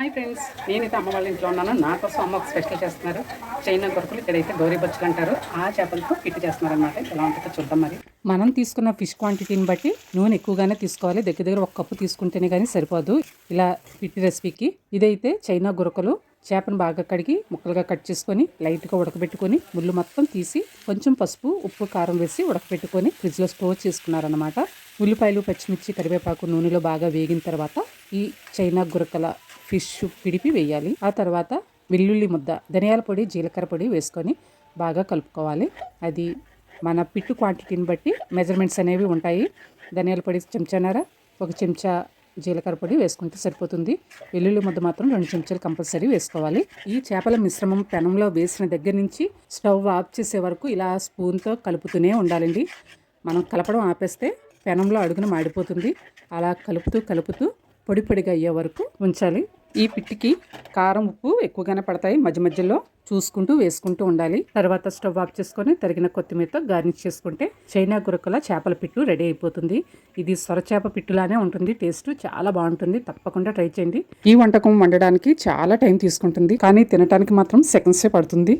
Hi friends నేనైతే అమ్మ వాళ్ళ ఇంట్లో ఉన్నాను. నా కోసం అమ్మ ఒక స్పెషల్ చేస్తున్నారు. చైనా కొరకులు ఇక్కడైతే గౌరీ బొచ్చులు అంటారు. ఆ చేపలతో పిట్టి చేస్తున్నారు అనమాట ఎలా ఉంటుందో చూద్దాం మరి. మనం తీసుకున్న ఫిష్ క్వాంటిటీని బట్టి నూనె ఎక్కువగానే తీసుకోవాలి. దగ్గర దగ్గర ఒక కప్పు తీసుకుంటేనే కానీ సరిపోదు. ఇలా పిట్టి రెసిపీకి ఇదైతే చైనా గురకలు. చేపను బాగా కడిగి ముక్కలుగా కట్ చేసుకొని లైట్గా ఉడకబెట్టుకొని ముళ్ళు మొత్తం తీసి కొంచెం పసుపు ఉప్పు కారం వేసి ఉడకబెట్టుకొని ఫ్రిడ్జ్లో స్టోర్ చేసుకున్నారనమాట ఉల్లిపాయలు పచ్చిమిర్చి కరివేపాకు నూనెలో బాగా వేగిన తర్వాత ఈ చైనా గురకల ఫిష్ పిడిపి వేయాలి. ఆ తర్వాత వెల్లుల్లి ముద్ద ధనియాల పొడి జీలకర్ర పొడి వేసుకొని బాగా కలుపుకోవాలి. అది మన పిట్టు క్వాంటిటీని బట్టి మెజర్మెంట్స్ అనేవి ఉంటాయి. ధనియాల పొడి చెంచానర ఒక చెంచా జీలకర్ర పొడి వేసుకుంటే సరిపోతుంది. వెల్లుల్లి ముద్ద మాత్రం రెండు చెంచాలు కంపల్సరీ వేసుకోవాలి. ఈ చేపల మిశ్రమం పెనంలో వేసిన దగ్గర నుంచి స్టవ్ ఆఫ్ చేసే వరకు ఇలా స్పూన్తో కలుపుతూనే ఉండాలండి. మనం కలపడం ఆపేస్తే పెనంలో అడుగున మాడిపోతుంది. అలా కలుపుతూ కలుపుతూ పొడి పొడిగా అయ్యే వరకు ఉంచాలి. ఈ పిట్టికి కారం ఉప్పు ఎక్కువగానే పడతాయి. మధ్య మధ్యలో చూసుకుంటూ వేసుకుంటూ ఉండాలి. తర్వాత స్టవ్ ఆఫ్ చేసుకొని తరిగిన కొత్తిమీరతో గార్నిష్ చేసుకుంటే చైనా గురకల చేపల పిట్టు రెడీ అయిపోతుంది. ఇది సొరచేప పిట్టులానే ఉంటుంది. టేస్ట్ చాలా బాగుంటుంది. తప్పకుండా ట్రై చేయండి. ఈ వంటకం వండడానికి చాలా టైం తీసుకుంటుంది. కానీ తినడానికి మాత్రం సెకండ్సే పడుతుంది.